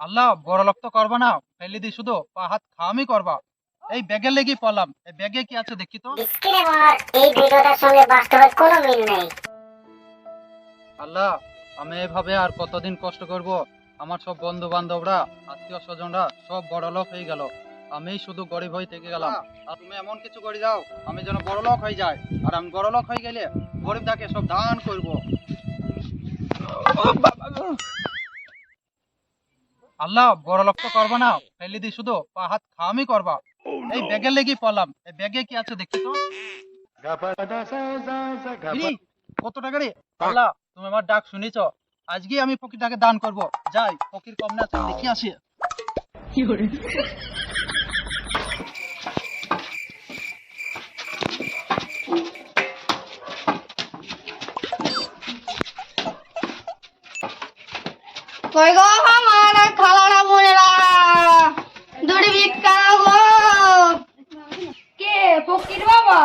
আল্লাহ বড় লোক তো করবা না। ফেলে দি শুধু পা হাত খাওয়ামি করবা। এই ব্যাগের লেগেই পড়লাম। এই ব্যাগে কি আছে দেখি তো। এই ভিডিওটার সঙ্গে বাস্তবের কোনো মিল নেই। আল্লাহ আমি এভাবে আর কতদিন কষ্ট করব? আমার সব বন্ধু বান্ধবরা আত্মীয় স্বজনরা সব বড় লোক হয়ে গেল। আমি শুধু গরিব হয়ে থেকে গেলাম। আর তুমি এমন কিছু করে যাও আমি যেন বড় লোক হয়ে যাই। আর আমি বড় লোক হয়ে গেলে গরিব তাকে সব দান করব। আল্লাহ বড় লোক তো করবা না। ফেলে দি শুধু পা হাত খাওয়ামি করবা। এই ব্যাগের লেগেই পড়লাম। এই ব্যাগে কি আছে দেখি তো? কত টাকা রে? আল্লাহ তুমি আমার ডাক শুনেছ। আজকে আমি ফকিরটাকে দান করব। যাই ফকির কম না আছে দেখি আসি। কি করে? কই গো?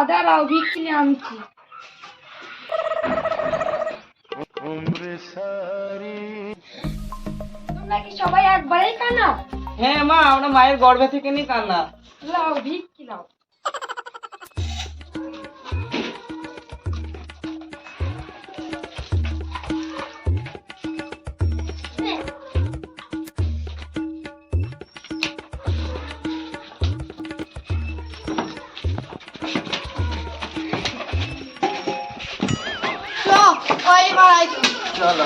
দাঁড়াও ভিক্ষি আনছি। তোমরা কি সবাই একবারেই কানা? হ্যাঁ মা আমরা মায়ের গর্ভে থেকে নি কান্না লাও ভিক্ষি চলো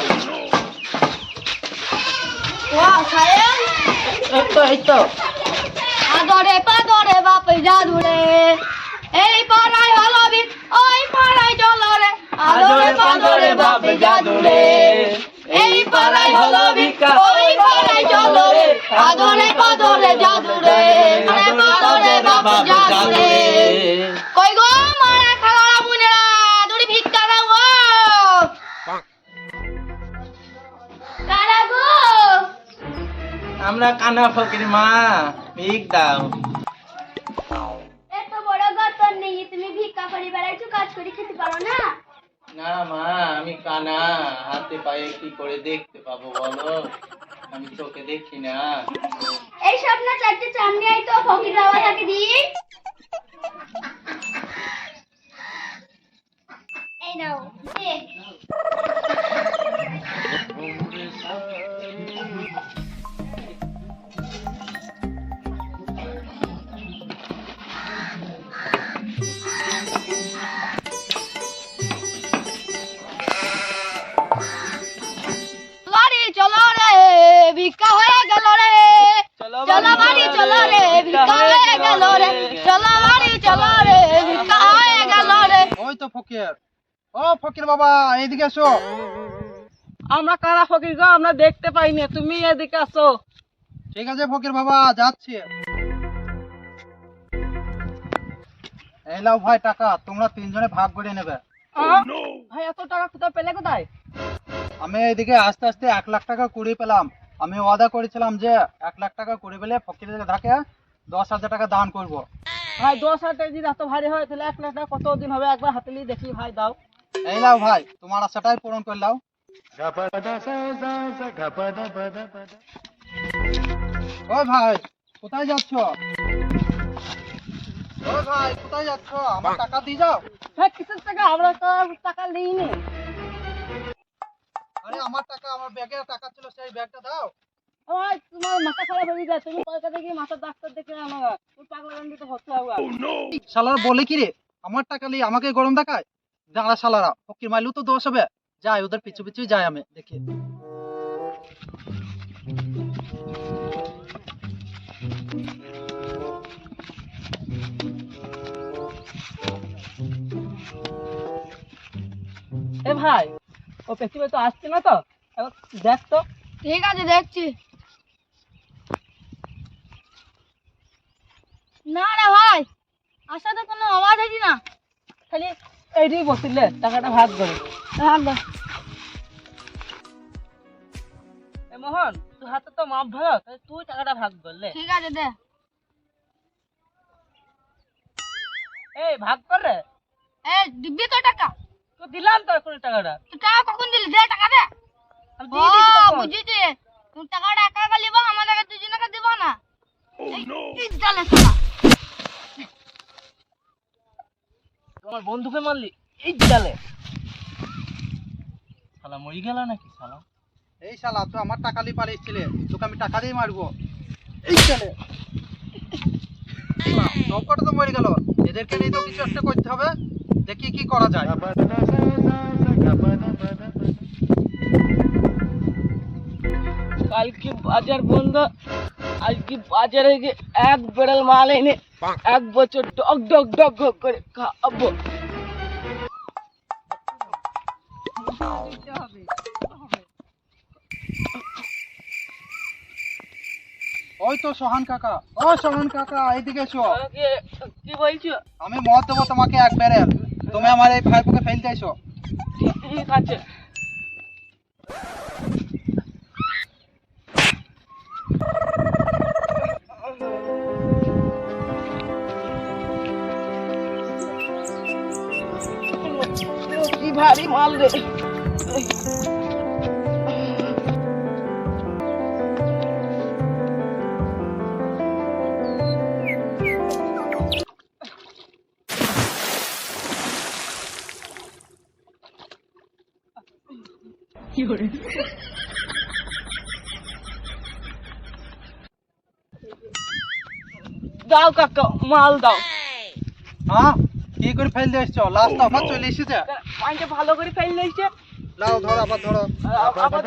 আদরে পাদরে বাপে জাদুরে এই পাড়ায় হলো বিদ ওই পাড়ায় চলো রে আদরে পাদরে বাপে জাদুরে এই পাড়ায় হলো বিদ ওই পাড়ায় চলো রে আদরে আমরা কানা ফকির মা। ভিক দাও। এত বড় গর্ত নেই তুমি ভিক্ষা করে বেড়াইছো কাজ করে খেতে পারো না? না মা আমি কানা। হাতে পায়ে কি করে দেখতে পাবো বলো? আমি চোখে দেখি না। এই সব না চারটে চামড়ি আই তো ফকির বাবা তাকে দি। এই নাও দে। ভিক্ষা হয়ে গেল রে। চলো বাড়ি চলো রে ভিক্ষা হয়ে গেল রে। চলো বাড়ি চলো রে ভিক্ষা হয়ে গেল রে। ওই তো ফকির। ও ফকির বাবা এইদিকে এসো। আমরা কানা ফকির গো? আমরা দেখতে পাইনি। তুমি এদিকে আসো। ঠিক আছে ফকির বাবা যাচ্ছি। এই লাও ভাই টাকা তোমরা তিনজনে ভাগ করে নেবে। ভাই এত টাকা কোথায় পেলে কোথায়? আমি এদিকে আস্তে আস্তে এক লাখ টাকা কুড়ি পেলাম। আমি ওয়াদা করেছিলাম যে এক লাখ টাকা করে পেলে ফকিরের ধাকে দশ হাজার টাকা দান করব। ভাই দশ হাজার টাকা যদি এত ভারী হয় তাহলে এক লাখ টাকা কত দিন হবে? একবার হাতে নিয়ে দেখি ভাই দাও। এই লাও ভাই তোমার আশাটাই পূরণ করে ওই ভাই কোথায় যাচ্ছ? ওই ভাই কোথায় যাচ্ছ? আমার টাকা দিয়ে যাও। ভাই কিসের টাকা? আমরা তো টাকা নিইনি। আরে আমার টাকা আমার ব্যাগে টাকা ছিল সেই ব্যাগটা দাও। ও তোমার মাথা খারাপ হয়ে গেছে তুমি কলকাতা গিয়ে মাথার ডাক্তার দেখে আনো। গা। পাগলা গান্ডিতে ভর্তি হবে শালারা বলে কি রে? আমার টাকা নিয়ে আমাকে গরম দেখায়? দাঁড়া শালারা ফকির মাইলু তো দোষ হবে। যাই ওদের পিছু পিছু যাই আমি দেখি। এ ভাই ও পেছনে তো আসছে না তো? এবার দেখ তো। ঠিক আছে দেখছি। না রে ভাই আশা তো কোনো আওয়াজ হয়নি না। খালি এইটাই বসিলে টাকাটা ভাগ করে। মোহন তুই হাতে তো মাপ ভালো তুই টাকাটা ভাগ করলে ঠিক আছে দে। এই ভাগ করে এ দিবি তো টাকা। তো দিলাম তো এখন টাকাটা। টাকা কখন দিলি? দে টাকা দে। ও। বুঝেছি। তুমি টাকাটা একা একা লিবা আমাদেরকে দুজনকে দিব না। এই চলে শালা। তোমার বন্ধুকে মারলি? এই জালে। শালা মরি গেল নাকি শালা? এই শালা তুই আমার টাকা নিয়ে পালিয়েছিলে তোকে আমি টাকা দিয়ে মারবো। এই চলে সব কটা তো মরে গেল। এদেরকে নিয়ে তো কিছু একটা করতে হবে। দেখি কি করা যায়। কালকে বাজার বন্ধ আজকে বাজারে গিয়ে এক বেড়াল মাল এনে এক বছর ডগ ডগ ডগ ডগ করে খাব। ওই তো সোহান কাকা ও সোহান কাকা এইদিকে এসো। বলছো? আমি মদ দেবো তোমাকে এক বেরেল তুমি আমার এই ভাইপোকে ফেলতে এসো। ঠিক আছে ভারী মাল রে। দাও কাকা মাল দাও। হ্যাঁ? কি করে ফেলতে এসছো? লাস্ট আমার চলে এসেছে? পানিটা ভালো করে ফেল ধরো আবার ধরো। আবার।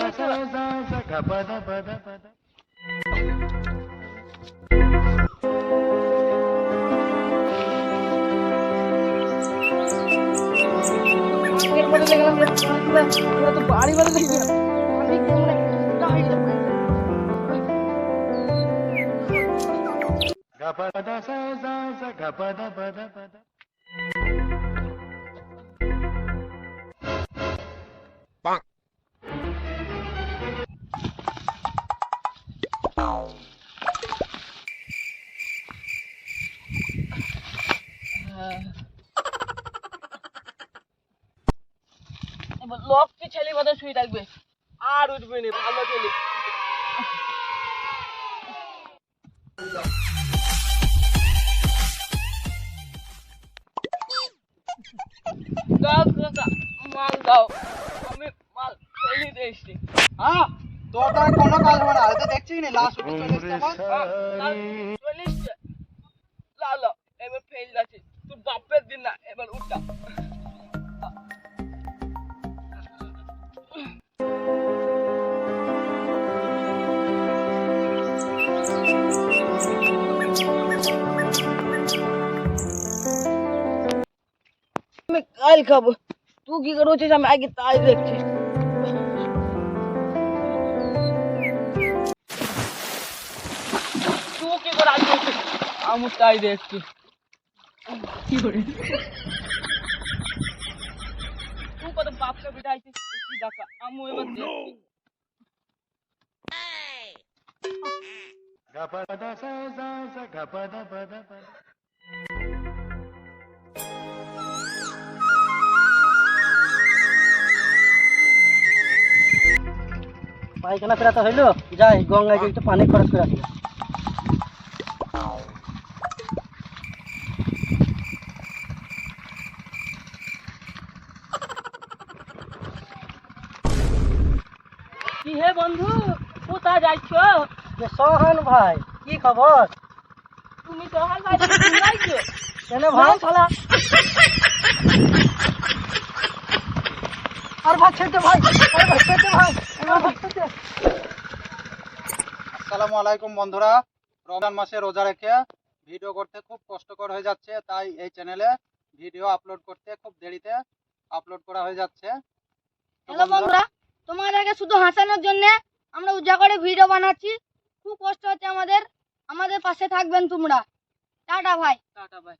আগের বারে দেখলাম যে পুরা- পুরা তো বাড়ি বাড়ি মাথায় শুয়ে থাকবে। আর উঠবে না ভালো কাকা, মাল দাও। আমি মাল দিয়েছি হ্যাঁ তোর দ্বারা কোনো কাজ হবে না। এটা দেখছিস না লাস্ট চলে চল্লিশ আমি কাল খাব তুই কি করছিস আমি আগে তাই দেখছি তুই কি করে আগে করছিস? আমি তাই দেখছি কি করে তুই কত বাপকে বিটাইছিস কি দেখা আমি এবার দেখছি পায়খানা ফেরাতে হইল যাই গঙ্গায় গিয়ে একটু পানি খরচ করে আসি কি হে বন্ধু কোথায় যাচ্ছ সোহান ভাই কি খবর? তুমি হাল ভাই যাইছো? কেন ভাই? শালা। আর ভাই ছেড়ে ভাই আর ভাই ছেড়ে ভাই। আসসালামু আলাইকুম বন্ধুরা। রমজান মাসে রোজা রেখে ভিডিও করতে খুব কষ্টকর হয়ে যাচ্ছে তাই এই চ্যানেলে ভিডিও আপলোড করতে খুব দেরিতে আপলোড করা হয়ে যাচ্ছে। হ্যালো বন্ধুরা তোমাদেরকে শুধু হাসানোর জন্য আমরা উজা করে ভিডিও বানাচ্ছি। খুব কষ্ট হচ্ছে আমাদের। আমাদের পাশে থাকবেন তোমরা। টাটা ভাই। Tata bye.